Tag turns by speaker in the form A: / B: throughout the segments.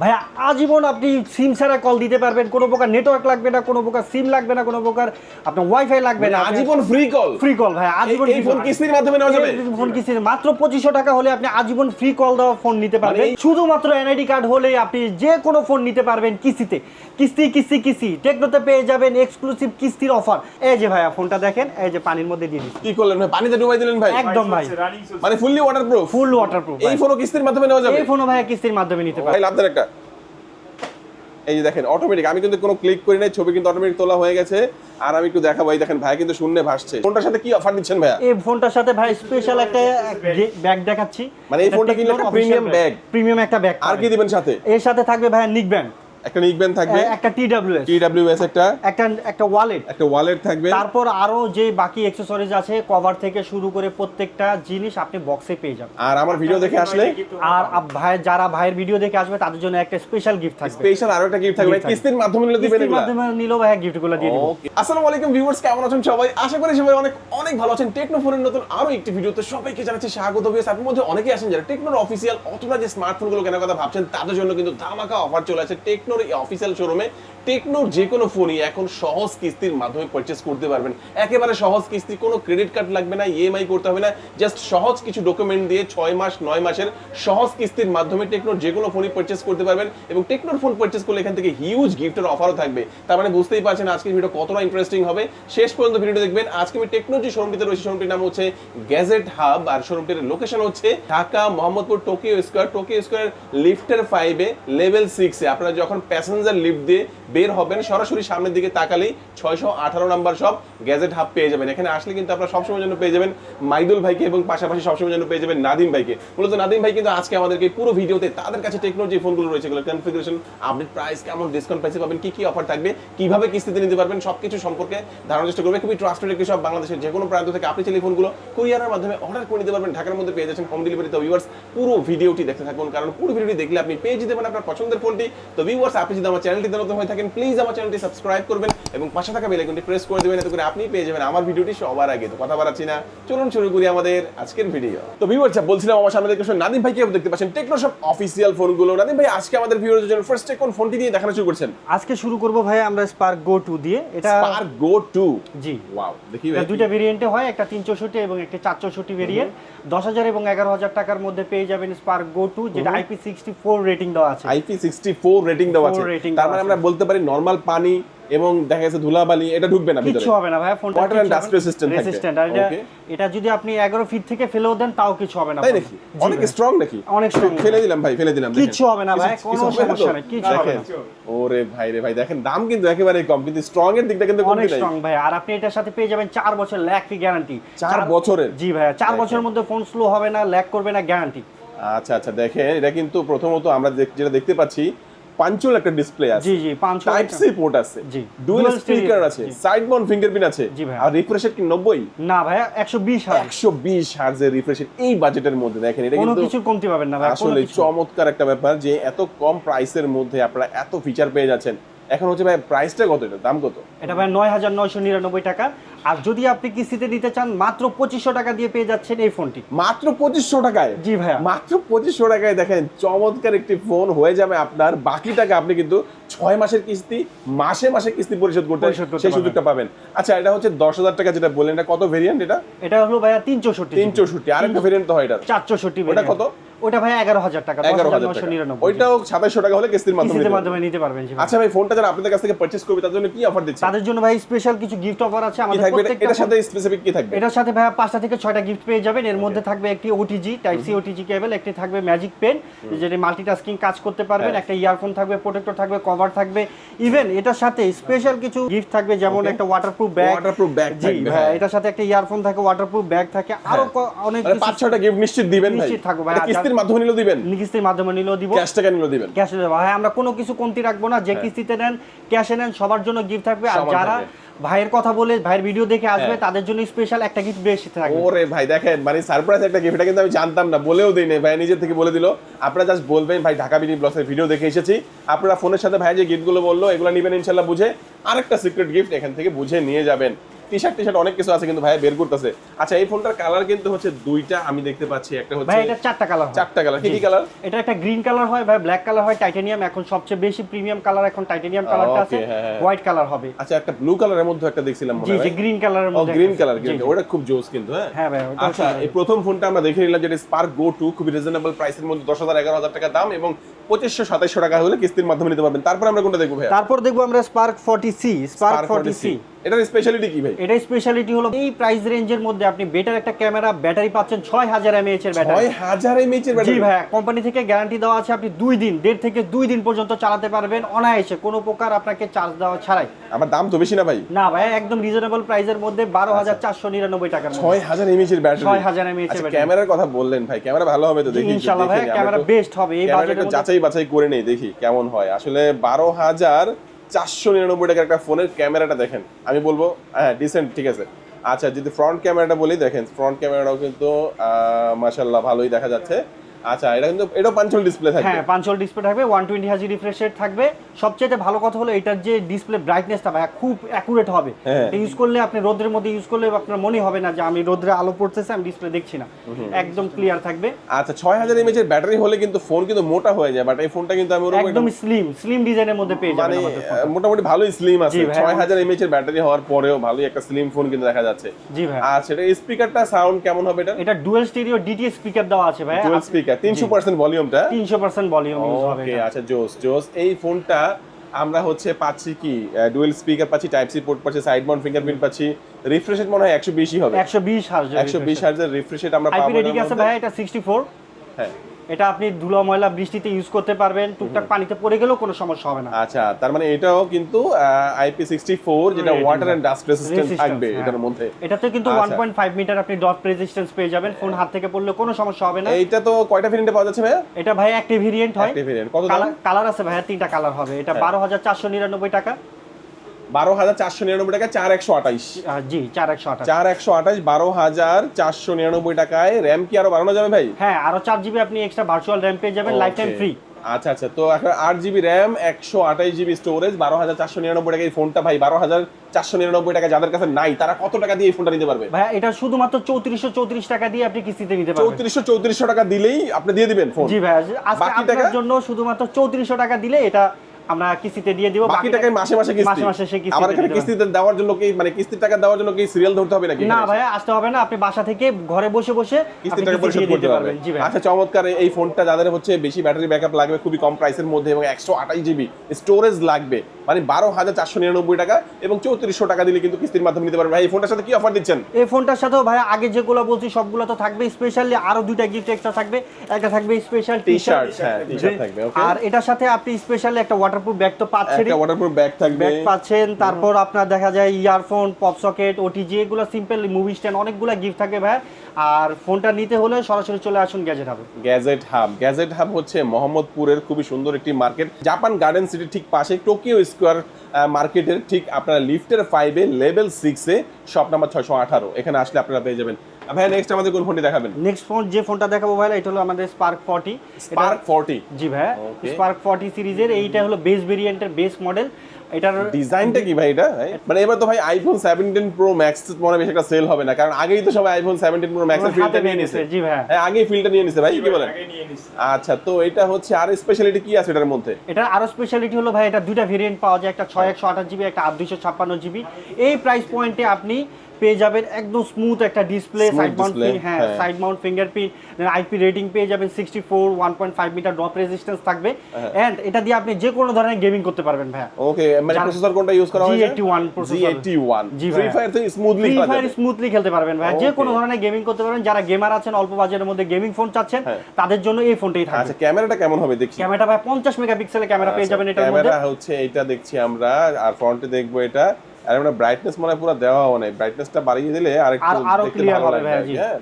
A: ভাইয়া আজীবন আপনি সিম ছাড়া কল দিতে পারবেন। কোনো প্রকার নেটওয়ার্ক লাগবে না কোনো প্রকার সিম লাগবে না কোনো প্রকার আপনার ওয়াইফাই লাগবে না।
B: মানে আজীবন ফ্রি কল
A: ফ্রি কল ভাই আজীবন
B: এই ফোন কিস্তির মাধ্যমে নেওয়া যাবে?
A: ফোন কিস্তিতে মাত্র পঁচিশশো টাকা হলে আপনি আজীবন ফ্রি কল দেওয়া ফোন নিতে পারবেন।
B: মানে এই-
A: শুধুমাত্র এনআইডি কার্ড হলে আপনি যে কোনো ফোন নিতে পারবেন কিস্তিতে। কিস্তি কিস্তি কিস্তি। টেকনোতে পেয়ে যাবেন এক্সক্লুসিভ কিস্তির অফার এই যে ভাইয়া ফোনটা দেখেন এই যে পানির মধ্যে দিয়ে দিচ্ছি।
B: কি করলেন ভাই? পানিতে ডুবাই দিলেন ভাই?
A: একদম ভাই।
B: মানে ফুললি ওয়াটারপ্রুফ
A: ফুল ওয়াটারপ্রুফ
B: এই ফোনও কিস্তির মাধ্যমে নেওয়া যাবে?
A: এই ফোনও ভাইয়া কিস্তির মাধ্যমে নিতে পারবেন
B: ভাই
A: পারবেন।
B: লাভদার একটা। এই যে দেখেন অটোমেটিক আমি কিন্তু কোনো ক্লিক করি নাই ছবি কিন্তু অটোমেটিক তোলা হয়ে গেছে। আর আমি একটু দেখাবো এই দেখেন ভাই কিন্তু শূন্যে ভাসছে। ফোনটার সাথে কি অফার দিচ্ছেন ভাই
A: এই ফোনটার সাথে ভাই স্পেশাল একটা ব্যাগ দেখাচ্ছি।
B: মানে এই ফোনটা কিনলে একটা প্রিমিয়াম ব্যাগ
A: প্রিমিয়াম একটা ব্যাগ
B: আর কি দিবেন সাথে?
A: এর সাথে থাকবে ভাই নিক ব্যান্ড
B: একটা নিকবেন থাকবে।
A: একটা টিডব্লিউএস
B: টিডব্লিউএস একটা।
A: একটা একটা ওয়ালেট
B: একটা ওয়ালেট থাকবে।
A: তারপর আরও যে বাকি অ্যাকসেসরিজ আছে কভার থেকে শুরু করে প্রত্যেকটা জিনিস আপনি বক্সে পেয়ে যাবেন।
B: আর আমার ভিডিও দেখে আসলে?
A: আর ভাই যারা ভাইয়ের ভিডিও দেখে আসবে তাদের জন্য একটা স্পেশাল গিফট থাকবে।
B: স্পেশাল আরও একটা গিফট থাকবে। কিস্তির মাধ্যমে নিলে দিবেন
A: কিস্তির মাধ্যমে নিলেও ভাইয়া গিফটগুলো দিয়ে দিব।
B: আসসালামু আলাইকুম ভিউয়ার্স কেমন আছেন সবাই? আশা করি সবাই অনেক অনেক ভালো আছেন। টেকনো ফোনের নতুন আরও একটি ভিডিওতে সবাইকে জানাচ্ছি স্বাগত ভিউয়ার্স আপনার মধ্যে অনেকেই আছেন যারা টেকনোর অফিসিয়াল অথবা যে স্মার্টফোনগুলো কেনার কথা ভাবছেন তাদের জন্য কিন্তু ধামাকা অফার চলে আছে টেকনোর অফিসিয়াল শোরুমে টেকনোর যে কোনো ফোনই এখন সহজ কিস্তির মাধ্যমে পারচেস করতে পারবেন। একেবারে সহজ কিস্তি, কোনো ক্রেডিট কার্ড লাগবে না ইএমআই করতে হবে না জাস্ট সহজ কিছু ডকুমেন্ট দিয়ে ছয় মাস, নয় মাসের সহজ কিস্তির মাধ্যমে টেকনোর যে কোনো ফোনই পারচেস করতে পারবেন এবং টেকনোর ফোন পারচেস করলে এখান থেকে হিউজ গিফটের অফারও থাকবে। তার মানে বুঝতেই পারছেন আজকের ভিডিও কতটা ইন্টারেস্টিং হবে। শেষ পর্যন্ত ভিডিওটা দেখবেন। আজকে আমি টেকনোর যে শোরুমটিতে রয়েছে শোরুমটির নাম হচ্ছে গ্যাজেট হাব আর শোরুমটির লোকেশন হচ্ছে Dhaka, Mohammadpur Tokyo square Tokyo square লিফটের ফাইভে লেভেল সিক্সে আপনারা যখন প্যাসেঞ্জার লিফট দিয়ে বের হবেন। সরাসরি সামনের দিকে তাকালেই ছয়শো আঠারো নাম্বার সব গ্যাজেট হাব পেয়ে যাবেন। এখানে আসলে কিন্তু আপনারা সবসময় জন্য পেয়ে যাবেন মাইদুল ভাইকে এবং পাশাপাশি সবসময় জন্য পেয়ে যাবেন নাদিম ভাইকে। মূলত নাদিম ভাই কিন্তু আজকে আমাদেরকে পুরো ভিডিওতে তাদের কাছে টেকনোলজি ফোনগুলো রয়েছে, এগুলো কনফিগারেশন আপডেট প্রাইস কেমন ডিসকাউন্ট প্রাইসে পাবেন, কি কি অফার থাকবে, কীভাবে কিস্তিতে নিতে পারবেন, সবকিছু সম্পর্কে ধারণার চেষ্টা করবে। খুবই ট্রাস্টেড একটি সব বাংলাদেশের যে কোনো প্রান্ত থেকে আপনি চাইলে ফোনগুলো কুরিয়ারের মাধ্যমে অর্ডার করে নিতে পারবেন। ঢাকার মধ্যে পেয়ে যাচ্ছেন হোম ডেলিভারি তো ভিউয়ার্স পুরো ভিডিওটি দেখতে থাকুন, কারণ পুরো ভিডিওটি দেখলে আপনি পেয়ে যেতে পারেন আপনার পছন্দের ফোনটি তো আপনি যদি আমার চ্যানেলটিতে নতুন হয়ে থাকেন প্লিজ আমার চ্যানেলটি সাবস্ক্রাইব করবেন এবং পাশে থাকা বেল আইকনটি প্রেস করে দেবেন এতে করে আপনি পেয়ে যাবেন আমার ভিডিওটি সবার আগে। তো কথা বাড়াচ্ছি না চলুন শুরু করি আমাদের আজকের ভিডিও তো ভিউয়ার্স বলছিলাম আমার সামনে দেখতে নাদিম ভাইকে দেখতে পাচ্ছেন টেকনো সব অফিসিয়াল ফোনগুলো নাদিম ভাই আজকে আমাদের ভিউয়ারদের জন্য ফার্স্টে কোন ফোনটি দিয়ে দেখানো শুরু করছেন?
A: আজকে শুরু করব ভাই আমরা স্পার্ক গো টু দিয়ে। এটা
B: স্পার্ক গো 2
A: জি।
B: ওয়াও দেখি ভাই।
A: দুইটা ভেরিয়েন্টে হয় একটা তিন চৌষট্টি এবং একটা চার চৌষট্টি ভেরিয়েন্ট দশ হাজার এবং এগারো হাজার টাকার মধ্যে পেয়ে যাবেন স্পার্ক গো টু যেটা আইপি সিক্সটি ফোর রেটিং দেওয়া আছে।
B: আইপি সিক্সটি ফোর রেটিং দেওয়া আছে তার মানে আমরা বলতে পারি নর্মাল পানি এবং দেখা গেছে ধুলাবালি এটা ঢুকবে না ভিতরে
A: কিচ্ছু হবে না ভাই ফোনটা
B: and dust resistant থাকবে।
A: রেসিস্ট্যান্ট আর এটা যদি আপনি এগারো ফিট থেকে ফেলেও দেন তাও কিছু হবে না
B: তাই নাকি অনেক স্ট্রং নাকি
A: অনেক strong।
B: ফেলে দিলাম ভাই ফেলে দিলাম।
A: কিচ্ছু হবে না ভাই, কোনো
B: কিছু?
A: সমস্যা নেই, কিচ্ছু হবে না।
B: ওরে ভাই রে ভাই দেখেন দাম কিন্তু একেবারে কম কিন্তু স্ট্রং এর দিকটা কিন্তু
A: অনেক
B: নাই
A: স্ট্রং ভাই আর আপনি এটার সাথে পেয়ে যাবেন চার বছর ল্যাক ফ্রি গ্যারান্টি
B: চার বছরের?
A: জি ভাইয়া চার
B: দেখেন।
A: বছরের মধ্যে ফোন স্লো হবে না ল্যাক করবে না গ্যারান্টি
B: আচ্ছা আচ্ছা দেখেন এটা কিন্তু প্রথমত আমরা যেটা দেখতে পাচ্ছি পাঞ্চুল একটা ডিসপ্লে আছে।
A: জি জি punch hole
B: type C port আছে।
A: জি।
B: ডুয়াল স্পিকার আছে। সাইড মাউন্ট ফিঙ্গারপ্রিন্ট আছে।
A: জি ভাই।
B: আর রিফ্রেশ রেট কি 90
A: না একশো বিশ হাজার
B: 120 হার্জের রিফ্রেশ রেট এই বাজেটের মধ্যে দেখেন এটা কিন্তু
A: কোনো কিছু কমতি পাবেন না ভাই
B: আসলে চমৎকার একটা ব্যাপার যে এত কম প্রাইসের মধ্যে আপনারা এত ফিচার পেয়ে যাচ্ছেন। এখন হচ্ছে ভাই প্রাইসটা কত এটা? দাম কত?
A: এটা ভাই নয় হাজার নয়শো নিরানব্বই টাকা। আর যদি আপনি কিস্তিতে নিতে চান মাত্র পঁচিশশো টাকা দিয়ে পেয়ে যাচ্ছেন এই ফোনটি।
B: মাত্র পঁচিশশো টাকায়?
A: জি ভাইয়া।
B: মাত্র পঁচিশশো টাকায় দেখেন চমৎকার একটি ফোন হয়ে যাবে আপনার। বাকি টাকা আপনি কিন্তু ছয় মাসের কিস্তি মাসে মাসে কিস্তি পরিশোধ করতে সেই। সুযোগটা পাবেন। আচ্ছা এটা হচ্ছে দশ হাজার টাকা যেটা বললেন এটা কত ভেরিয়েন্ট এটা?
A: এটা হলো ভাইয়া তিন চৌষট্টি
B: তিন চৌষট্টি আরেকটা ভেরিয়েন্ট তো হয় এটা
A: চার চৌষট্টি
B: ওটা কত?
A: ওটা ভাই এগারো হাজার টাকা
B: এগারো হাজার ওইটাও সাতাইশশো টাকা হলে কিস্তির মাধ্যমে
A: মাধ্যমে নিতে পারবেন
B: আচ্ছা ভাই ফোনটা যারা আপনাদের কাছ থেকে পারচেস করবে তাদের জন্য কি অফার দিচ্ছে
A: তাদের জন্য ভাই স্পেশাল কিছু গিফট অফার আছে আমাদের প্রত্যেকটা
B: এটার সাথে স্পেসিফিক কি থাকবে?
A: এটার সাথে ভাইয়া পাঁচটা থেকে ছয়টা গিফট পেয়ে যাবেন। এর মধ্যে থাকবে একটি OTG type C OTG cable একটি থাকবে ম্যাজিক পেন যেটি মাল্টিটাস্কিং কাজ করতে পারবেন
B: হ্যাঁ।
A: একটা ইয়ারফোন থাকবে প্রোটেক্টর থাকবে কভার থাকবে। ইভেন এটার সাথে স্পেশাল কিছু গিফট থাকবে যেমন একটা ওয়াটারপ্রুফ ব্যাগ
B: Waterproof bag
A: জি ভাই
B: হ্যাঁ।
A: এটার সাথে একটা ইয়ারফোন থাকে ওয়াটারপ্রুফ ব্যাগ থাকে। আরও
B: হ্যাঁ।
A: অনেক
B: পাঁচ ছয়টা গিফট নিশ্চিত দিবেন ভাই।
A: নিশ্চিত থাকব ভাই।
B: কিস্তির মাধ্যমে নিলেও দিবেন?
A: কিস্তির মাধ্যমে নিলেও দিব।
B: ক্যাশ টাকা নিলেও দিবেন।
A: ক্যাশে দেবো। ভাই আমরা কোনো কিছু কমতি রাখব না। যে
B: হ্যাঁ।
A: কিস্তিতে নেন ক্যাশে নেন সবার জন্য গিফট থাকবে। আর যারা ভাইয়ের কথা বলে ভাইয়ের ভিডিও দেখে আসবে
B: হ্যাঁ।
A: তাদের জন্য স্পেশাল একটা গিফট বেশি থাকবে।
B: ওরে ভাই দেখেন মানে সারপ্রাইজ একটা গিফট কিন্তু আমি জানতাম না বলেও দিই নাই। ভাই নিজের থেকে বলে দিল। আপনারা জাস্ট বলবেন ভাই ঢাকা বিডি ব্লগের ভিডিও দেখে এসেছি। আপনারা ফোনের সাথে ভাই যে গিফটগুলো বলল এগুলো নেবেন ইনশাল্লাহ বুঝে। আরেকটা সিক্রেট গিফট এখান থেকে বুঝে নিয়ে যাবেন। টি শার্ট টি শার্ট অনেক কিছু আছে কিন্তু ভাই বের করতেছে। আচ্ছা এই ফোনটার কালার কিন্তু হচ্ছে দুইটা আমি দেখতে পাচ্ছি একটা
A: ভাই
B: হচ্ছে
A: এটা চারটা কালার
B: চারটা কালার কি কি কালার
A: এটা একটা গ্রিন কালার হয় ভাই ব্ল্যাক কালার হয় টাইটানিয়াম এখন সবচেয়ে বেশি প্রিমিয়াম কালার এখন টাইটানিয়াম কালারটা আছে
B: হ্যাঁ, হ্যাঁ।
A: হোয়াইট কালার হবে।
B: আচ্ছা একটা ব্লু কালারের মধ্যে একটা দেখছিলাম মনে হয়
A: জি গ্রিন কালারের মধ্যে
B: গ্রিন কালার ওটা খুব জোস কিন্তু হ্যাঁ?
A: হ্যাঁ ভাই,
B: আচ্ছা এই প্রথম ফোনটা আমরা দেখে নিলাম যেটা স্পার্ক গো টু খুবই রিজনেবল প্রাইসের মধ্যে দশ হাজার এগারো হাজার টাকা দাম এবং পঁচিশশো সাতাইশশো টাকা হলে কিস্তির মাধ্যমে নিতে পারবেন। তারপর আমরা কোনটা দেখব ভাই
A: তারপর দেখব আমরা Spark forty C Spark forty C
B: এটার স্পেশালিটি কি ভাই?
A: এটা স্পেশালিটি হলো এই প্রাইস রেঞ্জের মধ্যে আপনি বেটার একটা ক্যামেরা ব্যাটারি পাচ্ছেন ছয় হাজার এমএএইচ এর ব্যাটারি
B: ছয় হাজার এমএইচ এর
A: জি ভাই কোম্পানি থেকে গ্যারান্টি দেওয়া আছে আপনি দুই দিন দেড় থেকে দুই দিন পর্যন্ত চালাতে পারবেন অনায়াসে কোনো প্রকার আপনাকে চার্জ দেওয়া ছাড়াই।
B: আমার দাম তো বেশি না ভাই।
A: না ভাই একদম রিজনেবল প্রাইসের মধ্যে বারো হাজার চারশো নিরানব্বই টাকার মধ্যে।
B: ছয় হাজার এমএইচ এর ব্যাটারি
A: 6000 mAh এর
B: আচ্ছা
A: battery।
B: ক্যামেরার কথা বললেন ভাই ক্যামেরা ভালো হবে তো দেখি
A: ইনশাআল্লাহ ভাই ক্যামেরা বেস্ট হবে এই মধ্যে
B: যাচাই বাছাই করে নেই দেখি কেমন হয়। আসলে বারো হাজার চারশো নিরানব্বই টাকার একটা ফোনের ক্যামেরাটা দেখেন। আমি বলব হ্যাঁ ডিসেন্ট ঠিক আছে। আচ্ছা যদি ফ্রন্ট ক্যামেরাটা বলি, দেখেন ফ্রন্ট ক্যামেরাটাও কিন্তু মাসাল্লাহ ভালোই দেখা যাচ্ছে। আচ্ছা এটা কিন্তু এটাও পাঞ্চল ডিসপ্লে থাকবে।
A: হ্যাঁ পাঞ্চল ডিসপ্লে থাকবে ওয়ান টোয়েন্টি হাজি রিফ্রেশ রেট থাকবে। সবচেয়ে ভালো কথা হলো এটার যে ডিসপ্লে ব্রাইটনেসটা ভাই খুব অ্যাকুরেট হবে।
B: হ্যাঁ।
A: ইউজ করলে আপনি রোদ্রের মধ্যে ইউজ করলে আপনার মনে হবে না যে আমি রোদ্রে আলো পড়তেছে আমি ডিসপ্লে দেখছি না। একদম ক্লিয়ার থাকবে।
B: আচ্ছা ছয় হাজার এমএচ এর ব্যাটারি হলে কিন্তু ফোন কিন্তু মোটা হয়ে যায় বাট এই ফোনটা কিন্তু আমি
A: একদম স্লিম স্লিম ডিজাইনের মধ্যে পেয়ে
B: মানে
A: যাবেন আমাদের
B: মোটামুটি ভালোই স্লিম আছে।
A: জি ভাই,
B: ছয় হাজার এমএচ এর ব্যাটারি হওয়ার পরেও ভালোই একটা স্লিম ফোন কিন্তু দেখা যাচ্ছে।
A: জি ভাই
B: আচ্ছা এটা স্পিকারটা সাউন্ড কেমন হবে এটা?
A: এটা ডুয়েল স্টিরিও ডিটিএস স্পিকার দেওয়া আছে ভাই
B: ডুয়াল স্পিকার তিনশো পার্সেন্ট ভলিউমটা
A: তিনশো পার্সেন্ট ভলিউম ইউজ হবে
B: ওকে আচ্ছা জোস জোস। এই ফোনটা আমরা হচ্ছে পাচ্ছি কি? ডুয়েল স্পিকার পাচ্ছি টাইপ সি পোর্ট পাচ্ছি সাইড মাউন্ট ফিঙ্গারপ্রিন্ট পাচ্ছি। রিফ্রেশ রেট মনে হয় একশো বেশি হবে।
A: একশো বিশ হাজার
B: একশো বিশ হাজার রিফ্রেশ রেট আমরা পাবো
A: আইপি
B: এটার
A: আছে ভাই? এটা সিক্সটি ফোর
B: হ্যাঁ।
A: এটা আপনি ধুলো ময়লা বৃষ্টিতে ইউজ করতে পারবেন টুকটাক পানিতে পড়ে গেলেও কোনো সমস্যা হবে না।
B: আচ্ছা তার মানে এটাও কিন্তু আইপি সিক্সটি ফোর যেটা ওয়াটার এন্ড ডাস্ট রেসিস্ট্যান্ট থাকবে
A: হ্যাঁ।
B: এটার মধ্যে।
A: এটাতে কিন্তু। ওয়ান পয়েন্ট ফাইভ মিটার আপনি ডট রেজিস্ট্যান্স পেয়ে যাবেন ফোন হাত থেকে পড়লে কোনো সমস্যা হবে না।
B: এইটা তো কয়টা ভেরিয়েন্টে পাওয়া যাচ্ছে ভাইয়া?
A: এটা ভাই একটা ভেরিয়েন্ট হয়।
B: কত
A: কালার আছে ভাইয়া তিনটা কালার হবে। এটা
B: হ্যাঁ।
A: বারো হাজার চারশো নিরানব্বই টাকা।
B: বারো হাজার চারশো নিরানব্বই টাকা চার একশো আঠাইশ।
A: জি চার একশো আঠাশ।
B: চার একশো আঠাইশ বারো হাজার চারশো নিরানব্বই টাকায় র্যাম কি আরও বাড়ানো যাবে ভাই?
A: হ্যাঁ আরও চার জিবি আপনি এক্সট্রা ভার্চুয়াল র্যাম পেয়ে যাবেন লাইফ টাইম ফ্রি
B: আচ্ছা আচ্ছা তো এখন আট জিবি র্যাম একশো আঠাইশ জিবি স্টোরেজ বারো হাজার চারশো নিরানব্বই টাকা এই ফোনটা ভাই বারো হাজার চারশো নিরানব্বই টাকা যাদের কাছে নাই তারা কত টাকা দিয়ে এই ফোনটা নিতে পারবে?
A: ভাইয়া এটা শুধুমাত্র চৌত্রিশশো চৌত্রিশ টাকা দিয়ে আপনি কিস্তিতে নিতে পারবেন।
B: চৌত্রিশশো চৌত্রিশশো টাকা দিলেই আপনি দিয়ে দিবেন ফোন
A: জি ভাইয়া আজকে আপনার জন্য শুধুমাত্র চৌত্রিশশো টাকা দিলে এটা আমরা কিস্তিতে দিয়ে দিব
B: বাকি টাকায় মাসে মাসে কিস্তি।
A: মাসে মাসে সে কিস্তিতে
B: আমার এখানে কিস্তিতে দেওয়ার জন্য কি মানে কিস্তির টাকা দেওয়ার জন্য কি সিরিয়াল ধরতে হবে নাকি
A: না? ভাইয়া আসতে হবে না আপনি বাসা থেকে ঘরে বসে বসে
B: কিস্তির টাকা পরিশোধ করতে পারবেন।
A: ভাই
B: আচ্ছা চমৎকার এই- ফোনটা যাদের হচ্ছে বেশি ব্যাটারি ব্যাকআপ লাগবে খুবই কম প্রাইসের মধ্যে এবং একশো আঠাশ জিবি স্টোরেজ লাগবে মানে বারো হাজার চারশো নিরানব্বই টাকা এবং চৌত্রিশশো টাকা দিলে কিন্তু কিস্তির মাধ্যমে নিতে পারবেন। ভাই এই ফোনটার সাথে কি অফার দিচ্ছেন?
A: এই ফোনটার সাথেও ভাই আগে যেগুলো বলছি সবগুলো তো থাকবে স্পেশালি আরও দুইটা গিফট এক্সট্রা থাকবে। একটা থাকবে স্পেশাল টি শার্ট
B: হ্যাঁ.
A: আর এটার সাথে আপনি স্পেশালি একটা ওয়াটারপ্রুফ ব্যাগ তো পাচ্ছেন
B: একটা ওয়াটারপ্রুফ ব্যাগ থাকবে।
A: ব্যাগ পাচ্ছেন তারপর আপনার দেখা যায় ইয়ারফোন পপ সকেট ওটিজি এগুলো সিম্পল মুভি স্ট্যান্ড অনেকগুলো গিফট থাকে ভাই। আর ফোনটা নিতে হলে সরাসরি চলে আসুন গ্যাজেট হবে
B: গ্যাজেট হাব গ্যাজেট হাব হচ্ছে মোহাম্মদপুরের খুবই সুন্দর একটি মার্কেট জাপান গার্ডেন সিটির ঠিক পাশে টোকিও স্কোয়ার মার্কেটের ঠিক আপনারা লিফটের ফাইভে লেভেল সিক্সে শপ নাম্বার ছয়শো আঠারো। এখানে আসলে আপনারা পেয়ে যাবেন ভাই নেক্সট আমাদের কোন ফোনটি দেখাবেন?
A: নেক্সট ফোন যে ফোনটা দেখাবো ভাই এটা হলো আমাদের স্পার্ক ফর্টি
B: স্পার্ক ফোরটি
A: জি ভাই স্পার্ক ফর্টি সিরিজের এইটা হলো বেস ভেরিয়েন্টের বেস মডেল এটার
B: ডিজাইনটা কি ভাই এটা? মানে এবার তো ভাই আইফোন সেভেন্টিন প্রো ম্যাক্স মনে বেশি একটা সেল হবে না কারণ আগেই তো সবাই আইফোন সেভেন্টিন প্রো ম্যাক্সের
A: হাতে
B: ফিল্ডটা নিয়ে নিছে।
A: জি ভাই।
B: হ্যাঁ আগেই ফিল্ডটা নিয়ে নিছে ভাই কি বলেন? আচ্ছা তো এটা হচ্ছে আর স্পেশালিটি কি আছে এটার মধ্যে?
A: এটা আরও স্পেশালিটি হলো ভাই এটা দুইটা ভেরিয়েন্ট পাওয়া যায় একটা ছয় একশো আঠাশ জিবি একটা আট দুইশো ছাপ্পান্ন জিবি এই প্রাইস পয়েন্টে আপনি পেয়ে যাবেন একদম স্মুথ একটা ডিসপ্লে সাইড মাউন্ট হ্যাঁ। Side mount fingerprint IP rating পেয়ে যাবেন sixty four one point five metre drop resistance থাকবে। এন্ড এটা দিয়ে আপনি যে কোনো ধরনের গেমিং করতে পারবেন ভাই
B: ওকে মানে প্রসেসর কোনটা ইউজ করা হয়েছে
A: G81 processor।
B: G81
A: জি
B: ফ্রি। ফায়ার তো স্মুথলি
A: ফ্রি ফায়ার স্মুথলি খেলতে পারবেন ভাই যে. কোনো ধরনের গেমিং করতে পারবেন যারা গেমার আছেন অল্প বাজেটের মধ্যে গেমিং ফোন চাচ্ছেন
B: হ্যাঁ।
A: তাদের জন্য এই ফোনটাই থাকবে
B: আচ্ছা ক্যামেরাটা কেমন হবে দেখি
A: ক্যামেরাটা ভাই পঞ্চাশ মেগাপিক্সেলের ক্যামেরা পেয়ে যাবেন এটার মধ্যে
B: ক্যামেরা হচ্ছে এটা দেখছি আমরা আর ফ্রন্টে দেখব এটা আর আমরা ব্রাইটনেস মনে পুরো দেওয়া নেই। ব্রাইটনেসটা বাড়িয়ে দিলে আর একটু দেখতে ভালো লাগবে। হ্যাঁ।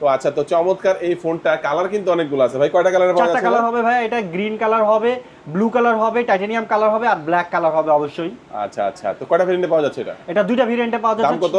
B: তো আচ্ছা তো চমৎকার এই ফোনটা কালার কিন্তু অনেকগুলো আছে। ভাই কয়টা কালার পাওয়া
A: চারটা কালার হবে ভাই এটা গ্রিন কালার হবে ব্লু কালার হবে টাইটানিয়াম কালার হবে আর ব্ল্যাক কালার হবে অবশ্যই।
B: আচ্ছা আচ্ছা তো কয়টা ভেরিয়েন্টে পাওয়া যাচ্ছে এটা?
A: এটা দুইটা ভেরিয়েন্টে পাওয়া
B: দাম
A: যাচ্ছে
B: কত?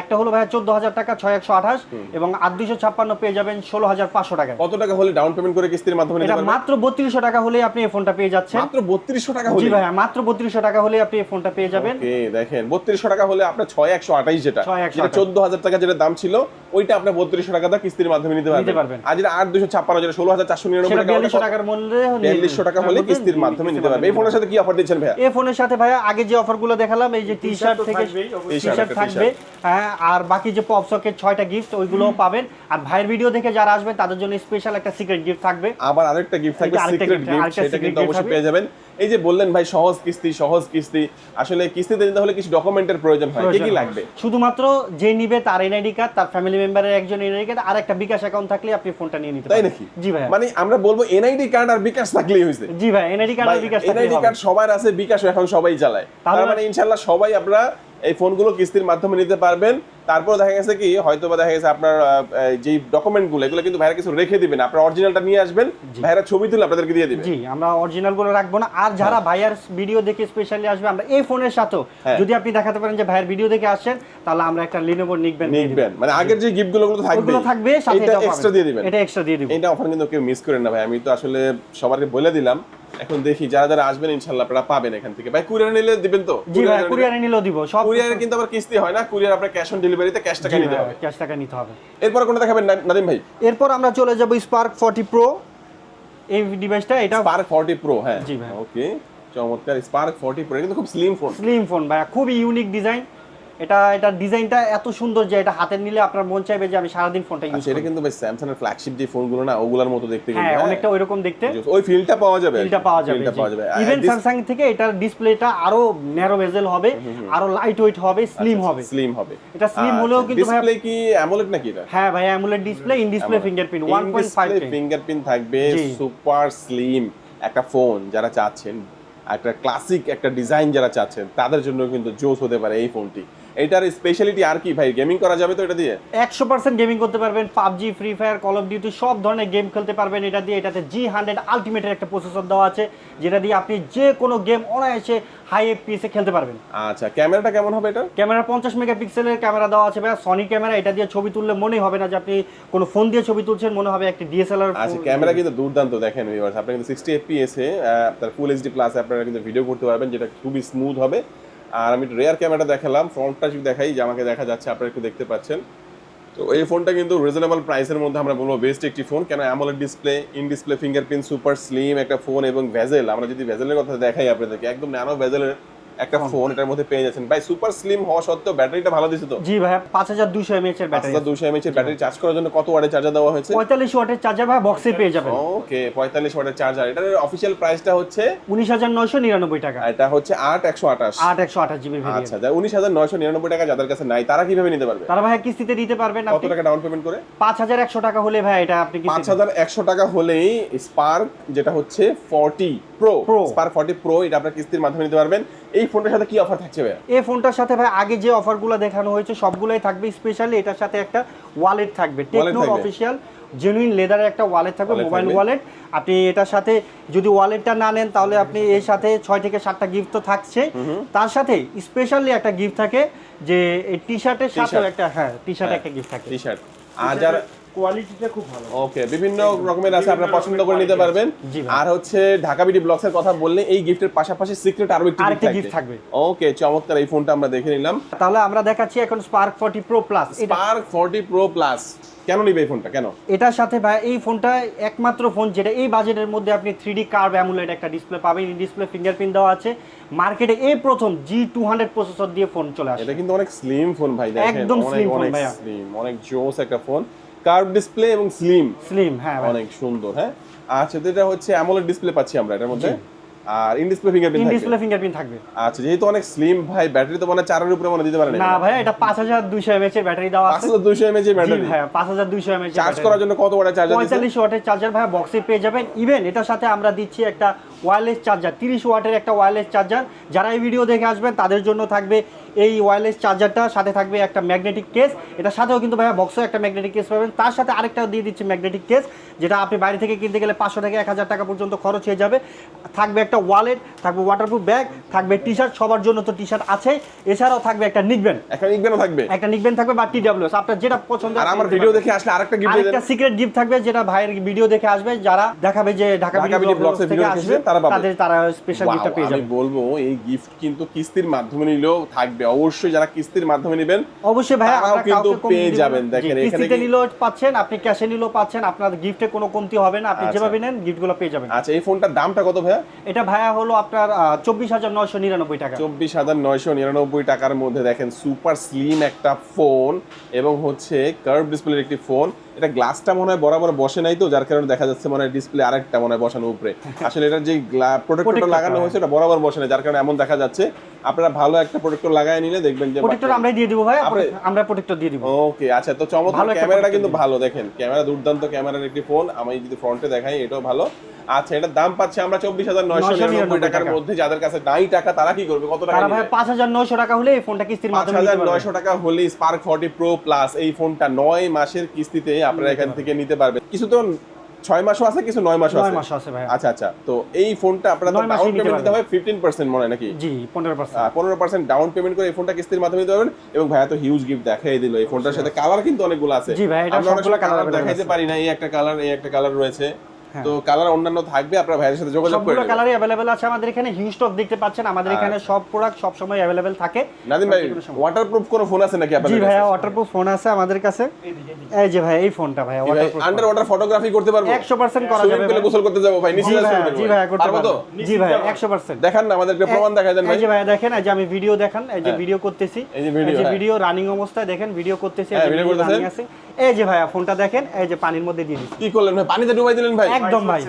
A: একটা হলো ভাইয়া চোদ্দ হাজার টাকা ছয় একশো আঠাশ এবং আট দুইশো ছাপ্পান্ন পেয়ে যাবেন ষোলো হাজার পাঁচশো টাকায়
B: কত টাকা হলে ডাউন পেমেন্ট করে কিস্তির মাধ্যমে
A: এটা
B: পারবেন?
A: মাত্র বত্রিশশো টাকা হলে আপনি এই ফোনটা পেয়ে যাচ্ছেন।
B: মাত্র বত্রিশশো টাকা
A: জি
B: হলে
A: ভাইয়া মাত্র বত্রিশশো টাকা হলে আপনি এই ফোনটা পেয়ে যাবেন।
B: দেখেন বত্রিশশো টাকা হলে আপনার ছয় একশো আঠাইশ যেটা যেটা চোদ্দ হাজার টাকা যেটা দাম ছিল ওইটা আপনার বত্রিশশো টাকা দা কিস্তির মাধ্যমে নিতে পারবেন।
A: পারবেন।
B: আর যেটা আট দুশো ছাপ্পান্ন যেটা ষোলো হাজার চারশো নিরানব্বই টাকা
A: টাকার মূল্যে
B: বিয়াল্লিশশো টাকা হলে কিস্তির মাধ্যমে নিতে পারবে এই ফোনের সাথে কি অফার দিচ্ছেন ভাইয়া?
A: এই ফোনের সাথে ভাইয়া আগে যে অফারগুলো দেখালাম এই যে টি শার্ট থেকে টি শার্ট থাকবে। হ্যাঁ আর বাকি যে পপ সকেট ছয়টা গিফট ওইগুলো পাবেন। আর ভাইয়ের ভিডিও দেখে যারা আসবেন তাদের জন্য স্পেশাল একটা সিক্রেট গিফট থাকবে।
B: আবার আরেকটা গিফট থাকবে সিক্রেট গিফট সেটা কিন্তু অবশ্যই পেয়ে যাবেন। এই যে বললেন ভাই সহজ কিস্তি সহজ কিস্তি আসলে কিস্তিতে নিতে হলে কিছু ডকুমেন্টের প্রয়োজন হয়। কি কি লাগবে?
A: শুধুমাত্র যে নিবে তার এনআইডি কার্ড তার ফ্যামিলি মেম্বারের একজন এনআইডি কার্ড আর একটা বিকাশ অ্যাকাউন্ট থাকলে আপনি ফোনটা নিয়ে নিতে
B: তাই নাকি?
A: জি ভাইয়া।
B: মানে আমরা বলব এনআইডি কার্ড আর বিকাশ থাকলেই হয়েছে
A: জি ভাই এনআইডি কার্ড আর বিকাশ
B: এনআইডি কার্ড সবার আছে বিকাশ এখন সবাই চালায়। তার মানে ইনশাল্লাহ সবাই আপনারা এই ফোনগুলো কিস্তির মাধ্যমে নিতে পারবেন। তারপর দেখা গেছে কি হয়তো বা দেখা গেছে আপনার যে ডকুমেন্টগুলো এগুলো কিন্তু ভাইরা কিছু রেখে দিবেন। আপনার অরিজিনালটা নিয়ে আসবেন ভাইরা ছবি তুলে আপনাদেরকে দিয়ে দিবে
A: জি আমরা অরিজিনালগুলো রাখব না। আর যারা ভাইয়ার ভিডিও দেখে স্পেশালি আসবে আমরা এই ফোনের সাথেও
B: হ্যাঁ।
A: যদি আপনি দেখাতে পারেন যে ভাইয়ের ভিডিও দেখে আসছেন তাহলে আমরা একটা লিনোভো নিকবেন
B: নিবেন মানে আগের যে গিফটগুলো গুলো থাকবে
A: থাকবে সাথে
B: এটা এক্সট্রা দিয়ে দিবেন।
A: এটা এক্সট্রা দিয়ে দিব।
B: এটা অফার কিন্তু কেউ মিস করেন না ভাই। আমি তো আসলে সবারকে বলে দিলাম এখন দেখি যারা যারা আসবেন ইনশাল্লাহ আপনারা পাবেন এখান থেকে। ভাই কুরিয়ার নিলে দিবেন তো?
A: জি ভাই কুরিয়ারে নিলেও দিব। সব
B: কুরিয়ারে কিন্তু আবার কিস্তি হয় না কুরিয়ার আপনার ক্যাশ অন ডেলিভারিতে ক্যাশ টাকা নিতে হবে।
A: ক্যাশ টাকা নিতে হবে।
B: এরপর কোনটা দেখাবেন নাদিম ভাই?
A: এরপর আমরা চলে যাব স্পার্ক 40 প্রো এই ডিভাইসটা এটা
B: স্পার্ক 40 প্রো হ্যাঁ।
A: জি ভাই।
B: ওকে চমৎকার স্পার্ক 40 প্রো কিন্তু খুব স্লিম ফোন
A: স্লিম ফোন ভাই খুবই ইউনিক ডিজাইন এটা এটা ডিজাইনটা এত সুন্দর যে এটা হাতে নিলে আপনার মন চাইবে যে আমি সারাদিন ফোনটা ইউজ
B: আচ্ছা এটা কিন্তু ভাই স্যামসাং এর ফ্ল্যাগশিপ যে ফোনগুলো না ওগুলোর মতো দেখতে
A: হ্যাঁ অনেকটা ওইরকম দেখতে।
B: ওই ফিলটা পাওয়া যাবে
A: ফিলটা পাওয়া যাবে
B: ফিলটা পাওয়া যাবে।
A: ইভেন স্যামসাং থেকে এটার ডিসপ্লেটা আরও ন্যারো বেজেল হবে আরও লাইট ওয়েট হবে স্লিম হবে।
B: স্লিম হবে।
A: এটা স্লিম হলেও কিন্তু ভাই-
B: ডিসপ্লে কি অ্যামোলেড নাকি এটা?
A: হ্যাঁ ভাই AMOLED display in display fingerprint 1.5
B: fingerprint থাকবে সুপার স্লিম একটা ফোন যারা চাচ্ছেন। একটা ক্লাসিক একটা ডিজাইন যারা চাচ্ছেন তাদের জন্য কিন্তু জোস হতে পারে এই ফোনটি এটার স্পেশালিটি আর কি ভাই? গেমিং করা যাবে তো এটা দিয়ে?
A: একশো পার্সেন্ট গেমিং করতে পারবেন PUBG Free Fire Call of Duty সব ধরনের গেম খেলতে পারবেন। এটা দিয়ে এটাতে জি হান্ড্রেড আলটিমেটের একটা প্রসেসর দেওয়া আছে যেটা দিয়ে আপনি যে কোনো গেম অনায়াসে হাই এফপিএসে খেলতে পারবেন।
B: আচ্ছা ক্যামেরাটা কেমন হবে এটা?
A: ক্যামেরা পঞ্চাশ মেগাপিক্সেলের ক্যামেরা দেওয়া আছে ভাই সনি ক্যামেরা এটা দিয়ে ছবি তুললে মনেই হবে না যে আপনি কোনো ফোন দিয়ে ছবি তুলছেন মনে হবে একটি ডিএসএলআর
B: আচ্ছা ক্যামেরা কিন্তু দুর্দান্ত দেখেন ভিউয়ার্স আপনি কিন্তু সিক্সটি এফপিএস এ তার ফুল এইচডি প্লাস আপনারা কিন্তু ভিডিও করতে পারবেন যেটা খুবই স্মুথ হবে। আর আমি রেয়ার ক্যামেরা দেখালাম ফ্রন্টটা যদি দেখাই যে আমাকে দেখা যাচ্ছে, আপনারা একটু দেখতে পাচ্ছেন। তো এই ফোনটা কিন্তু রিজনেবল প্রাইসের মধ্যে আমরা বলব বেস্ট একটি ফোন কেন AMOLED display in display fingerprint super slim একটা ফোন এবং ভেজেল আমরা যদি ভেজেলের কথা দেখাই আপনাদেরকে, একদম ন্যানো ভেজেলের একটা ফোন এটার মধ্যে পেয়ে যাচ্ছেন। ভাই সুপার স্লিম হওয়া সত্ত্বেও ব্যাটারিটা ভালো দিছে তো?
A: জি ভাই পাঁচ হাজার দুশো এমএএচ এর ব্যাটারি
B: পাঁচটা দুশো এমএচ এর ব্যাটারি চার্জ করার জন্য কত ওয়াটের চার্জার দেওয়া হয়েছে?
A: পঁয়তাল্লিশ ওয়াটের চার্জার ভাই বক্সে পেয়ে যাবেন।
B: ওকে পঁয়তাল্লিশ ওয়াটের চার্জার এটার অফিসিয়াল প্রাইসটা হচ্ছে
A: উনিশ হাজার নয়শো নিরানব্বই টাকা।
B: এটা হচ্ছে আট একশো আঠাশ।
A: আট একশো আঠাশ জিবি
B: আচ্ছা উনিশ হাজার নয়শো নিরানব্বই টাকা যাদের কাছে নাই তারা কীভাবে নিতে পারবে?
A: তারা ভাই কিস্তিতে দিতে পারবেন
B: কত টাকা ডাউন পেমেন্ট করে?
A: পাঁচ হাজার একশো টাকা হলে ভাই এটা আপনি
B: পাঁচ হাজার একশো টাকা হলেই স্পার্ক যেটা হচ্ছে forty Pro. Spark forty Pro এটা আপনার কিস্তির মাধ্যমে নিতে পারবেন। এই ফোনটার সাথে কি অফার থাকছে ভাই
A: এই ফোনটার সাথে ভাই আগে যে অফারগুলো দেখানো হয়েছে সবগুলোই থাকবে স্পেশালি এটার সাথে একটা ওয়ালেট থাকবে।
B: থাকবে।
A: অফিসিয়াল জেনুইন লেদারের একটা ওয়ালেট থাকবে মোবাইল ওয়ালেট আপনি এটার সাথে যদি ওয়ালেটটা না নেন তাহলে আপনি এর সাথে ছয় থেকে সাতটা গিফট তো থাকছে। তার সাথে স্পেশালি একটা গিফট থাকে যে এই টি শার্টের সাথেও একটা হ্যাঁ টি শার্ট একটা গিফট থাকে।
B: টি শার্ট আর যারা
C: কোয়ালিটিটা খুব ভালো।
B: ওকে বিভিন্ন রকমের আছে আপনারা পছন্দ করে নিতে পারবেন। আর হচ্ছে ঢাকা বিডি ব্লগস এর কথা বললে এই গিফটের পাশাপাশি সিক্রেট আরও একটি gift
A: থাকবে।
B: ওকে চমৎকার এই ফোনটা আমরা দেখে নিলাম।
A: তাহলে আমরা দেখাচ্ছি এখন Spark forty Pro Plus
B: Spark 40 Pro Plus কেন নিবে এই ফোনটা কেন?
A: এটার সাথে ভাই এই ফোনটা একমাত্র ফোন যেটা এই বাজেটের মধ্যে আপনি থ্রি ডি কার্ভ অ্যামুলেট একটা ডিসপ্লে পাবেন। ডিসপ্লে ফিঙ্গারপ্রিন্ট দেওয়া আছে। মার্কেটে এই প্রথম জি টু হান্ড্রেড প্রসেসর দিয়ে ফোন চলে আসে।
B: এটা কিন্তু অনেক স্লিম ফোন ভাই
A: একদম স্লিম
B: অনেক
A: ভাইয়া।
B: অনেক জোস একটা ফোন কার্ভ ডিসপ্লে এবং স্লিম।
A: স্লিম হ্যাঁ
B: অনেক সুন্দর হ্যাঁ? আচ্ছা এটা হচ্ছে অ্যামোলেড ডিসপ্লে পাচ্ছি আমরা এটার মধ্যে। আর in display
A: in
B: fingerprint
A: display fingerprint থাকবে।
B: আচ্ছা যেহেতু অনেক স্লিম ভাই ব্যাটারি তো মানে চারের উপরে মনে দিতে পারে
A: না ভাই এটা পাঁচ হাজার দুইশো এমএচ এর ব্যাটারি দেওয়া আছে।
B: পাঁচশো দুশো এর ব্যাটারি?
A: হাজার দুইশো এমএচ
B: চার্জ করার জন্য কত ওয়াটের চার্জার
A: পঁয়তাল্লিশ ওয়াটের চার্জার ভাই বক্সে পেয়ে যাবেন। ইভেন এটার সাথে আমরা দিচ্ছি একটা ওয়্যারলেস চার্জার তিরিশ ওয়াটের একটা ওয়্যারলেস চার্জার যারা এই ভিডিও দেখে আসবেন তাদের জন্য থাকবে এই ওয়্যারলেস চার্জারটা সাথে থাকবে একটা ম্যাগনেটিক কেস এটার সাথেও কিন্তু ভাইয়া বক্সে একটা ম্যাগনেটিক কেস পাবেন। তার সাথে আরেকটা দিয়ে দিচ্ছি ম্যাগনেটিক কেস যেটা আপনি বাইরে থেকে কিনতে গেলে পাঁচশো থেকে এক হাজার টাকা পর্যন্ত খরচ হয়ে যাবে। থাকবে একটা ওয়ালেট থাকবে ওয়াটারপ্রুফ ব্যাগ থাকবে টি শার্ট সবার জন্য তো টি শার্ট আছে এছাড়াও থাকবে একটা নিকবেন
B: একটা ইকবেনও থাকবে।
A: একটা নিকবেন থাকবে বা টি ডাব্লিউএস আপনার যেটা পছন্দ
B: আর আমার ভিডিও দেখে আসলে আরেকটা গিফট
A: আরেকটা সিক্রেট গিফট থাকবে যেটা ভাইয়ের ভিডিও দেখে আসবে। যারা দেখাবে যে ঢাকা ভিডিও ব্লগস থেকে আসবে
B: তারা।
A: তাদের তারা স্পেশাল গিফটটা পেয়ে
B: আমি
A: যাবে।
B: বলব এই গিফট কিন্তু কিস্তির মাধ্যমে নিলেও থাকবে। অবশ্যই যারা কিস্তির মাধ্যমে নেবেন
A: অবশ্যই ভাই
B: তারাও কিন্তু পেয়ে যাবেন। দেখেন, এখানে
A: কিস্তিতে নিলেও পাচ্ছেন আপনি ক্যাশে নিলেও পাচ্ছেন আপনার গিফটে কোনো কমতি হবে না। আপনি
B: আচ্ছা।
A: যেভাবে নেন গিফটগুলো পেয়ে যাবেন।
B: আচ্ছা এই ফোনটার দামটা কত ভাইয়া?
A: এটা ভাইয়া হলো আপনার চব্বিশ হাজার নয়শো নিরানব্বই টাকা।
B: চব্বিশ হাজার নয়শো নিরানব্বই টাকার মধ্যে দেখেন সুপার স্লিম একটা ফোন এবং হচ্ছে কার্ভ ডিসপ্লের একটি ফোন এটা গ্লাসটা মনে হয় বরাবর বসে নাই তো যার কারণে দেখা যাচ্ছে মনে হয় ডিসপ্লে আরেকটা মনে হয় বসানো উপরে। আসলে এটা যে প্রোটেক্টরটা লাগানো হয়েছে এটা বরাবর বসে নাই যার কারণে এমন দেখা যাচ্ছে। আপনারা ভালো একটা প্রোটেক্টর লাগায় নিলে দেখবেন যে
A: প্রোটেক্টর আমরাই দিয়ে দিব ভাই আমরা প্রোটেক্টর দিয়ে দিব।
B: ওকে আচ্ছা তো চমৎকার ক্যামেরাটা কিন্তু ভালো দেখেন। ক্যামেরা দুর্দান্ত ক্যামেরার একটি ফোন আমি যদি ফ্রন্টে দেখাই এটাও ভালো। আচ্ছা এটার দাম পাচ্ছে আমরা চব্বিশ হাজার নয়শো নিরানব্বই টাকার মধ্যে যাদের কাছে নাই টাকা তারা কি করবে? কত টাকা
A: ভাই পাঁচ হাজার নয়শো টাকা হলে এই ফোনটা কিস্তির
B: পাঁচ হাজার নয়শো টাকা হলে স্পার্ক ফর্টি প্রো প্লাস এই ফোনটা নয় মাসের কিস্তিতে আপনারা এখান থেকে নিতে পারবেন। কিছু তো ছয় মাসও আছে কিছু নয় মাসও আছে?
A: মাস আছে ভাই।
B: আচ্ছা আচ্ছা তো এই ফোনটা আপনারা ডাউন পেমেন্ট দিতে হবে ফিফটিন পার্সেন্ট মনে হয় নাকি?
A: জি পনেরো পার্সেন্ট
B: পনেরো পার্সেন্ট ডাউন পেমেন্ট করে এই ফোনটা কিস্তির মাধ্যমে দিতে পারবেন। এবং ভাইয়া তো হিউজ গিফট দেখাই দিল এই ফোনটার সাথে কালার কিন্তু অনেকগুলো আছে।
A: জি ভাই, এটা সবগুলো
B: কালার দেখাইতে পারি না এই একটা কালার এই একটা কালার রয়েছে। তো কালার অন্যান্য থাকবে আপনারা ভাইয়ের সাথে যোগাযোগ করে
A: সবগুলো কালারই অ্যাভেলেবেল আছে আমাদের এখানে হিউজ স্টক দেখতে পাচ্ছেন আমাদের এখানে সব প্রোডাক্ট সব সময় অ্যাভেলেবেল থাকে।
B: নাদিম ভাই। ওয়াটারপ্রুফ কোনো ফোন আছে নাকি
A: জি
B: আপনাদের
A: ভাইয়া
B: কাছে?
A: ওয়াটারপ্রুফ ফোন আছে আমাদের কাছে। এই যে ভাই এই ফোনটা ভাইয়া ওয়াটারপ্রুফ
B: আন্ডার ওয়াটার ফটোগ্রাফি করতে পারব?
A: একশো পার্সেন্ট করা
B: সুইমিং
A: যাবে
B: পুলে
A: ভাই।
B: গোসল করতে যাব ভাই নিচে
A: জি
B: যাব
A: জি। ভাইয়া করতে
B: পারব তো?
A: জি একশো পার্সেন্ট
B: দেখান না আমাদেরকে প্রমাণ দেখাই দেন ভাই।
A: এই যে ভাইয়া দেখেন এই যে আমি ভিডিও দেখান এই যে
B: হ্যাঁ।
A: ভিডিও করতেছি।
B: এই যে হ্যাঁ।
A: ভিডিও রানিং অবস্থায় দেখেন ভিডিও করতেছি এই
B: হ্যাঁ,
A: যে
B: video
A: আছে। এই যে ভাইয়া ফোনটা দেখেন এই যে পানির মধ্যে দিয়ে দিচ্ছি।
B: কি করলেন ভাই? পানিতে ডুবাই দিলেন ভাই?
A: একদম ভাই।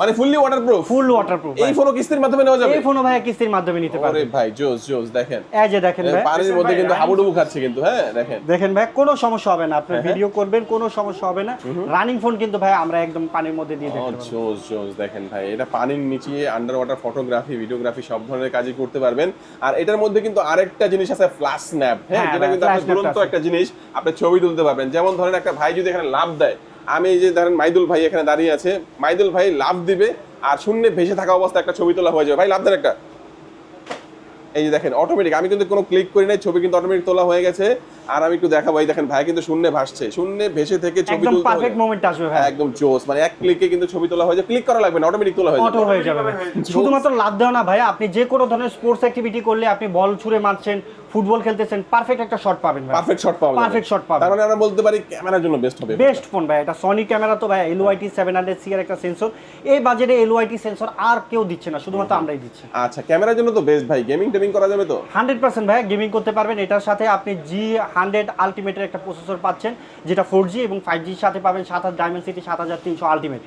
B: মানে ফুললি ওয়াটারপ্রুফ
A: ফুল ওয়াটারপ্রুফ
B: এই ফোনও কিস্তির মাধ্যমে নেওয়া যাবে?
A: এই ফোনও ভাইয়া কিস্তির মাধ্যমে নিতে পারবেন
B: ভাই জোস জোস দেখেন।
A: এই যে দেখেন ভাই।
B: পানির মধ্যে কিন্তু হাবুডুবু খাচ্ছে কিন্তু হ্যাঁ দেখেন।
A: দেখেন ভাই কোনো সমস্যা হবে না। আপনি
B: হ্যাঁ,
A: ভিডিও করবেন কোনো সমস্যা হবে না। রানিং ফোন কিন্তু ভাই আমরা একদম পানির মধ্যে দিয়ে দেখতে পারব।
B: জোস জোস দেখেন ভাই এটা পানির নিচে আন্ডার ওয়াটার ফটোগ্রাফি ভিডিওগ্রাফি সব ধরনের কাজই করতে পারবেন। আর এটার মধ্যে কিন্তু আরেকটা জিনিস আছে ফ্ল্যাশ স্ন্যাপ হ্যাঁ
A: হ্যাঁ,
B: যেটা কিন্তু আপনার দুরন্ত একটা জিনিস আপনি ছবি তুলতে পারবেন। যেমন ধরেন একটা ভাই যদি এখানে লাভ দেয়, আমি যে ধরেন মাইদুল ভাই এখানে দাঁড়িয়ে আছে, মাইদুল ভাই লাভ দিবে আর শূন্যে ভেসে থাকা অবস্থায় একটা ছবি তোলা হয়ে যাবে। ভাই, লাভ দেন একটা। এই যে দেখেন অটোমেটিক আমি কিন্তু কোনো ক্লিক করি নাই ছবি কিন্তু অটোমেটিক তোলা হয়ে গেছে। আর আমি একটু দেখাবো এই দেখেন ভাই কিন্তু শূন্যে ভাসছে। শূন্যে ভেসে থেকে ছবি
A: একদম
B: তুলতে
A: পারফেক্ট মোমেন্ট আসবে ভাই।
B: একদম জোস মানে এক ক্লিকে কিন্তু ছবি তোলা হয়ে যায়। ক্লিক করা লাগবে না অটোমেটিক তোলা হয়ে
A: অটো হয়ে যাবে ভাই। শুধুমাত্র লাভ দেওয়া না ভাই আপনি যে কোনো ধরনের স্পোর্টস অ্যাক্টিভিটি করলে আপনি বল ছুঁড়ে মারছেন ফুটবল খেলতেছেন পারফেক্ট একটা শট পাবেন ভাই।
B: পারফেক্ট শট যাবে।
A: Perfect shot পাবেন।
B: তার মানে আমরা বলতে পারি ক্যামেরার জন্য বেস্ট হবে।
A: বেস্ট ফোন ভাই এটা সনি ক্যামেরা তো ভাই এলওআইটি সেভেন হান্ড্রেড সি এর একটা সেন্সর এই বাজেটে এলওআইটি সেন্সর আর কেউ দিচ্ছে না শুধুমাত্র আমরাই দিচ্ছি।
B: আচ্ছা ক্যামেরার জন্য তো বেস্ট ভাই গেমিং টেমিং করা যাবে তো?
A: হান্ড্রেড পার্সেন্ট ভাই গেমিং করতে পারবেন। এটার সাথে আপনি জি হান্ড্রেড আলটিমেটের একটা প্রসেসর পাচ্ছেন যেটা ফোর জি এবং ফাইভ জির সাথে পাবেন সাত হাজার ডায়মন্ড সিটি সাত হাজার তিনশো আলটিমেট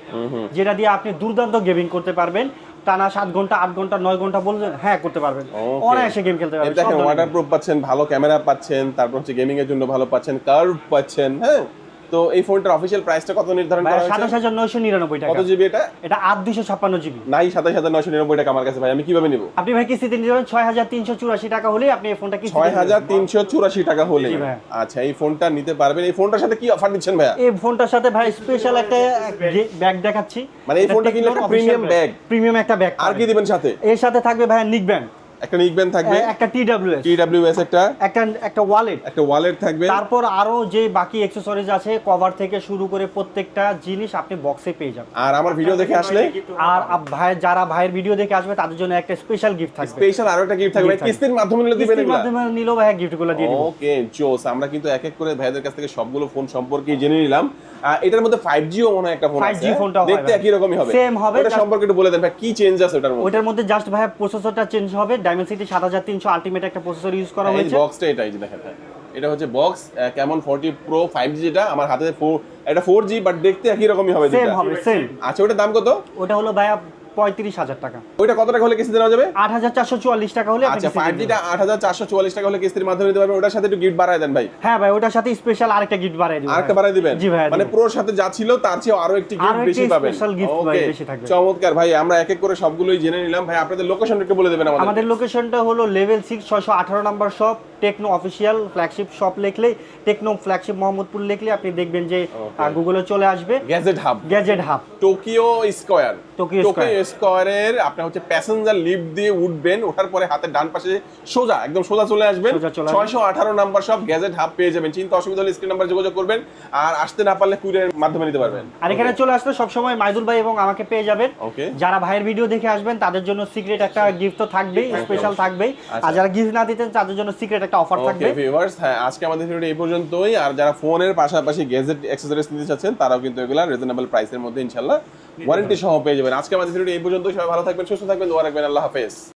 A: যেটা দিয়ে আপনি দুর্দান্ত গেমিং করতে পারবেন। টানা সাত ঘণ্টা আট ঘণ্টা নয় ঘণ্টা বলবেন হ্যাঁ করতে পারবেন।
B: Okay.
A: অনায়াসে গেম খেলতে পারবেন
B: দেখেন ওয়াটারপ্রুফ পাচ্ছেন ভালো ক্যামেরা পাচ্ছেন তারপর হচ্ছে গেমিং এর জন্য ভালো পাচ্ছেন কার্ভ পাচ্ছেন হ্যাঁ? তো এই ফোনটার অফিসিয়াল প্রাইসটা কত নির্ধারণ করা হয়েছে?
A: হাজার নয়শো নিরানব্বই টাকা।
B: কত জিবি এটা?
A: এটা আট দুশো ছাপ্পান্ন জিবি
B: নাই সাতাশ হাজার নয়শো নিরানব্বই টাকা আমার কাছে ভাই। আমি কীভাবে নিবো?
A: আপনি ভাই কিস্তিতে তিনশো চুরাশি টাকা হলেই আপনি এই ফোনটা কিস্তিতে
B: ছয়
A: নিতে
B: হাজার
A: পারবেন।
B: তিনশো চুরাশি টাকা হলে আচ্ছা এই ফোনটা নিতে পারবেন। এই ফোনটার সাথে কি অফার দিচ্ছেন ভাইয়া?
A: এই ফোনটার সাথে ভাই স্পেশাল একটা ব্যাগ দেখাচ্ছি।
B: মানে এই ফোনটা কিনলে একটা ব্যাগ
A: প্রিমিয়াম একটা ব্যাগ
B: আর কি দিবেন সাথে?
A: এর সাথে থাকবে ভাই নিক ব্যান্ড
B: একটা নিকবেন থাকবে
A: একটা টিডব্লিউএস
B: টিডব্লিউএস একটা
A: একটা একটা ওয়ালেট
B: একটা ওয়ালেট থাকবে।
A: তারপর আরও যে বাকি অ্যাক্সেসরিজ আছে কভার থেকে শুরু করে প্রত্যেকটা জিনিস আপনি বক্সে পেয়ে যাবেন।
B: আর আমার ভিডিও দেখে আসলে?
A: আর ভাই যারা ভাইয়ের ভিডিও দেখে আসবে তাদের জন্য একটা স্পেশাল গিফট থাকবে।
B: স্পেশাল আরও একটা গিফট থাকবে। কিস্তির মাধ্যমে নিলে দিবেন
A: কিস্তির মাধ্যমে নিলেও ভাই গিফটগুলো দিয়ে দিব।
B: ওকে জোস। আমরা কিন্তু এক এক করে ভাইদের কাছ থেকে সবগুলো ফোন সম্পর্কে জেনে নিলাম। এটার মধ্যে 5G ও মনে একটা ফোন
A: 5G
B: আছে।
A: ফোনটাও হয়
B: দেখতে। একই রকমই হবে।
A: Same হবে, just-
B: সম্পর্কে একটু বলে দেন ভাই কি চেঞ্জ আছে ওটার মধ্যে?
A: ওইটার মধ্যে জাস্ট ভাই প্রসেসরটা চেঞ্জ হবে ডায়মেনসিটি সাত হাজার তিনশো আলটিমেট একটা প্রসেসর ইউজ করা
B: এই
A: হয়েছে।
B: বক্সটা এটাই যে দেখেন হ্যাঁ। এটা হচ্ছে বক্স কেমন 40 প্রো ফাইভ জি যেটা আমার হাতে 4 এটা 4G বাট দেখতে একই রকমই হবে
A: সেম হবে সেম
B: আচ্ছা ওটার দাম কত?
A: ওটা হলো ভাইয়া পঁয়ত্রিশ হাজার টাকা।
B: ওইটা কত টাকা হলে কিস্তি দেওয়া যাবে?
A: আট হাজার চারশো চুয়াল্লিশ টাকা হলে আপনি
B: আচ্ছা
A: কিস্তিতে
B: 5G
A: দিবেন।
B: টা 8444 টাকা হলে কিস্তির মাধ্যমে দিতে পারবেন। ওটার সাথে একটু গিফট বাড়ায় দেন ভাই।
A: হ্যাঁ ভাই ওটার সাথে স্পেশাল আরেকটা গিফট বাড়াই দিব
B: আরেকটা বাড়ায় দিবেন?
A: জি ভাই
B: মানে। প্রোর সাথে যা ছিল তার চেয়ে আরও একটি গিফট বেশি পাবেন।
A: special gift ভাই বেশি থাকবে।
B: চমৎকার ভাই আমরা এক এক করে সবগুলোই জেনে নিলাম। ভাই আপনাদের লোকেশন একটু বলে দেবেন আমাদের
A: আমাদের লোকেশনটা হলো লেভেল সিক্স ছয়শো আঠারো number shop Tecno official flagship shop লিখলেই টেকনো ফ্ল্যাগশিপ মোহাম্মদপুর লিখলে আপনি দেখবেন যে. গুগলে চলে আসবে।
B: Gadget hub
A: gadget hub
B: Tokyo square
A: Tokyo
B: স্কোয়ারের আপনার হচ্ছে প্যাসেঞ্জার লিফট দিয়ে উঠবেন ওঠার পরে হাতের ডান পাশে সোজা একদম সোজা চলে আসবেন। ছয়শো আঠারো নাম্বার সব গ্যাজেট হাব পেয়ে যাবেন। চিন্তা অসুবিধা হলে স্ক্রিন নাম্বার যোগাযোগ করবেন আর আসতে না পারলে কুরিয়ারের মাধ্যমে নিতে পারবেন।
A: আর এখানে চলে আসলে সবসময় মাইদুল ভাই এবং আমাকে পেয়ে যাবেন। যারা ভাইয়ের ভিডিও দেখে আসবেন তাদের জন্য সিক্রেট একটা গিফট তো থাকবেই স্পেশাল থাকবেই। আর যারা গিফট না দিতেন তাদের জন্য সিক্রেট একটা অফার থাকবে।
B: ভিউয়ার্স হ্যাঁ আজকে আমাদের ভিডিওটা এই পর্যন্তই। আর যারা ফোনের পাশাপাশি গ্যাজেট অ্যাক্সেসরিজ নিতে চাচ্ছেন তারাও কিন্তু এগুলা রিজনেবল প্রাইসের মধ্যে ইনশাআল্লাহ ওয়ারেন্টি সহ পেয়ে যাবেন। আজকে আমাদের ভিডিওটি এই পর্যন্ত সবাই ভালো থাকবেন, সুস্থ থাকবেন। দোয়া রাখবেন। আল্লাহ হাফেজ।